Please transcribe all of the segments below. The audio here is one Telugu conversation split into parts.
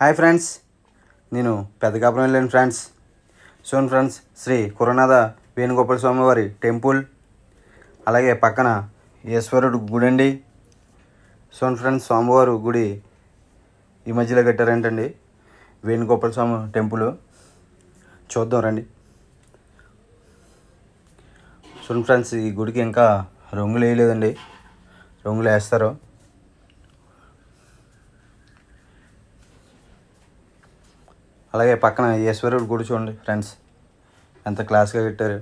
Hi friends. నేను పెద్దకాపురం వెళ్ళాను friends. So friends Shri Kuranatha Venugopala Swamy వారి టెంపుల్ అలాగే పక్కన ఈశ్వరుడు గుడి అండి. సోన్ ఫ్రెండ్స్ స్వామివారు గుడి ఈ మధ్యలో కట్టారంటండి వేణుగోపాల స్వామి టెంపుల్. చూద్దాం రండి. సోన్ ఫ్రెండ్స్ ఈ గుడికి ఇంకా రంగులు వేయలేదండి. రంగులు వేస్తారు. అలాగే పక్కన ఈశ్వరుడు గుడి చూడండి ఫ్రెండ్స్. ఎంత క్లాస్గా కట్టారు.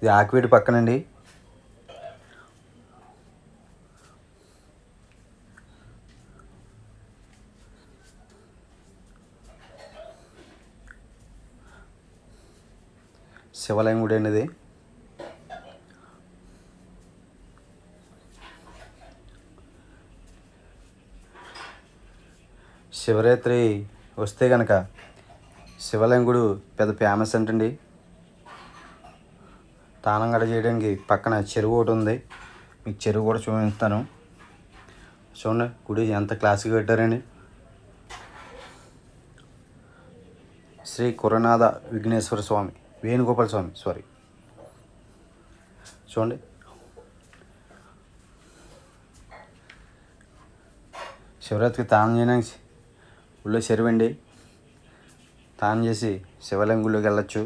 ఇది ఆకివీడి పక్కనండి. శివాలయం గుడి అండి ఇది. శివరాత్రి వస్తే కనుక శివాలయం గుడి పెద్ద ఫేమస్ అంటండి. తానం గడ చేయడానికి పక్కన చెరువు ఒకటి ఉంది. మీకు చెరువు కూడా చూపిస్తాను. చూడండి గుడి ఎంత క్లాస్గా కట్టారండి. శ్రీ కురనాథ విఘ్నేశ్వర స్వామి వేణుగోపాల స్వామి సారీ చూడండి. శివరాత్రికి తానం చేయడానికి ఊళ్ళో చెరువండి. తాను చేసి శివలింగం గుళ్ళోకి వెళ్ళొచ్చు.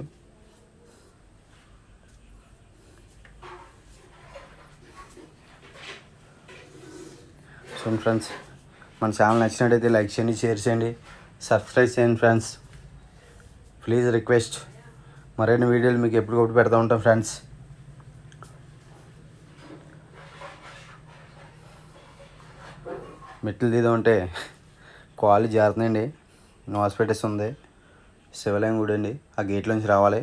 సో ఫ్రెండ్స్ మన ఛానల్ నచ్చినట్టయితే లైక్ చేయండి షేర్ చేయండి సబ్స్క్రైబ్ చేయండి ఫ్రెండ్స్. ప్లీజ్ రిక్వెస్ట్ మరిన్ని వీడియోలు మీకు ఎప్పటికప్పుడు పెడతా ఉంటాం ఫ్రెండ్స్. మెట్లు తీద్దామంటే కాళ్ళు జారుతుందండి. నోస్ పెట్టేసి ఉంది శివలింగం గుడి అండి ఆ గేట్లోంచి రావాలి.